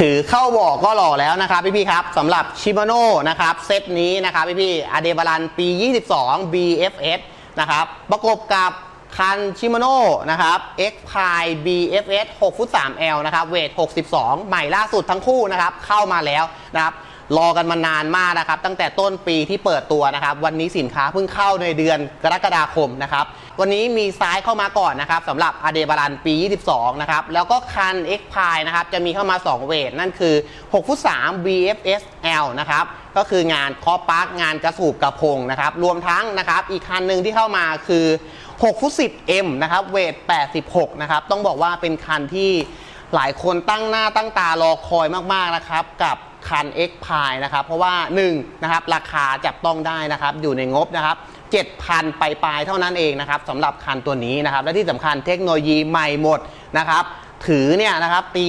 ถือเข้าบอกก็หล่อแล้วนะครับพี่ๆครับสำหรับชิมาโน่นะครับเซตนี้นะครับพี่ๆอเดบาลันปี 22 BFS นะครับประกบกับคันชิมาโน่นะครับ X p i BFS 6 ฟุต 3L นะครับ เวท 62 ใหม่ล่าสุดทั้งคู่นะครับ เข้ามาแล้วนะครับ รอกันมานานมากนะครับ ตั้งแต่ต้นปีที่เปิดตัวนะครับ วันนี้สินค้าเพิ่งเข้าในเดือนกรกฎาคมนะครับ วันนี้มีซ้ายเข้ามาก่อนนะครับสำหรับอเดบารันปี 22 นะครับ แล้วก็คัน X p i นะครับ จะมีเข้ามา 2 เวท นั่นคือ6ฟุต3 BFSL นะครับ ก็คืองานคอปาร์กงานกระสูบกระพงนะครับ รวมทั้งนะครับ อีกคันหนึ่งที่เข้ามาคือ6ฟุต10 M นะครับ เวท 86 นะครับ ต้องบอกว่าเป็นคันที่หลายคนตั้งหน้าตั้งตารอคอยมากๆนะครับกับ คัน X p i นะครับ เพราะว่า1นะครับราคาจับต้องได้นะครับ อยู่ในงบนะครับ7,000 ไปลายเท่านั้นเองนะครับสำหรับคันตัวนี้นะครับ และที่สำคัญเทคโนโลยีใหม่หมดนะครับถือเนี่ยนะครับตี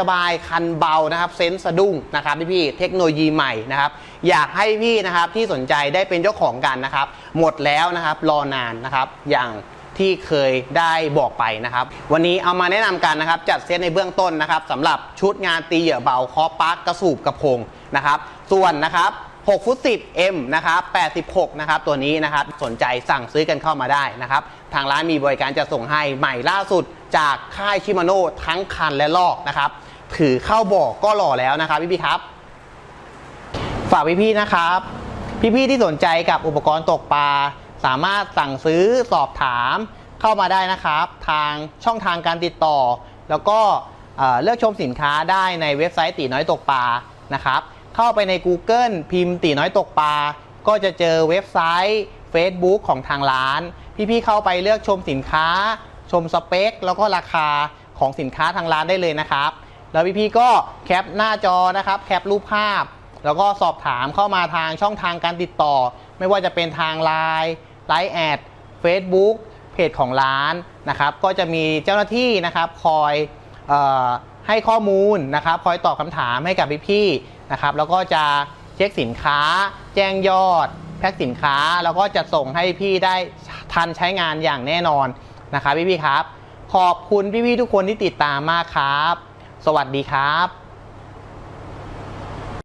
สบายๆ คันเบานะครับเซนส์สะดุ้งนะครับพี่ๆเทคโนโลยีใหม่นะครับอยากให้พี่นะครับที่สนใจได้เป็นเจ้าของกันนะครับหมดแล้วนะครับรอนานนะครับอย่าง ที่เคยได้บอกไปนะครับ วันนี้เอามาแนะนำกันนะครับ จัดเซตในเบื้องต้นนะครับสำหรับชุดงานตีเหยื่อเบาคอปาร์กกระสูบกระพงนะครับส่วนนะครับ6ฟุต10 M นะครับ86 นะครับ ตัวนี้นะครับ สนใจสั่งซื้อกันเข้ามาได้นะครับ ทางร้านมีบริการจะส่งให้ใหม่ล่าสุดจากค่ายชิมาโน่ทั้งคันและลอกนะครับ ถือเข้าบอกก็หล่อแล้วนะครับพี่ๆครับ ฝากพี่ๆนะครับ พี่ๆที่สนใจกับอุปกรณ์ตกปลา สามารถสั่งซื้อสอบถามเข้ามาได้นะครับ ทางช่องทางการติดต่อ แล้วก็เเลือกชมสินค้าได้ในเว็บไซต์ตีน้อยตกปลานะครับ เข้าไปใน Google พิมพ์ตีน้อยตกปลาก็จะเจอเว็บไซต์ Facebook ของทางร้าน พี่ๆเข้าไปเลือกชมสินค้า ชมสเปค แล้วก็ราคาของสินค้าทางร้านได้เลยนะครับ แล้วพี่ๆก็แคปหน้าจอนะครับ แคปรูปภาพ แล้วก็สอบถามเข้ามาทางช่องทางการติดต่อ ไม่ว่าจะเป็นทาง Line ไลน์แอด Facebook เพจของร้านนะครับ ก็จะมีเจ้าหน้าที่นะครับคอยออให้ข้อมูลนะครับ คอยตอบคำถามให้กับพี่ๆนะครับ แล้วก็จะเช็คสินค้า แจ้งยอด แพ็คสินค้า แล้วก็จะส่งให้พี่ได้ทันใช้งานอย่างแน่นอนนะครับพี่ๆครับ ขอบคุณพี่ๆทุกคนที่ติดตามมากครับ สวัสดีครับ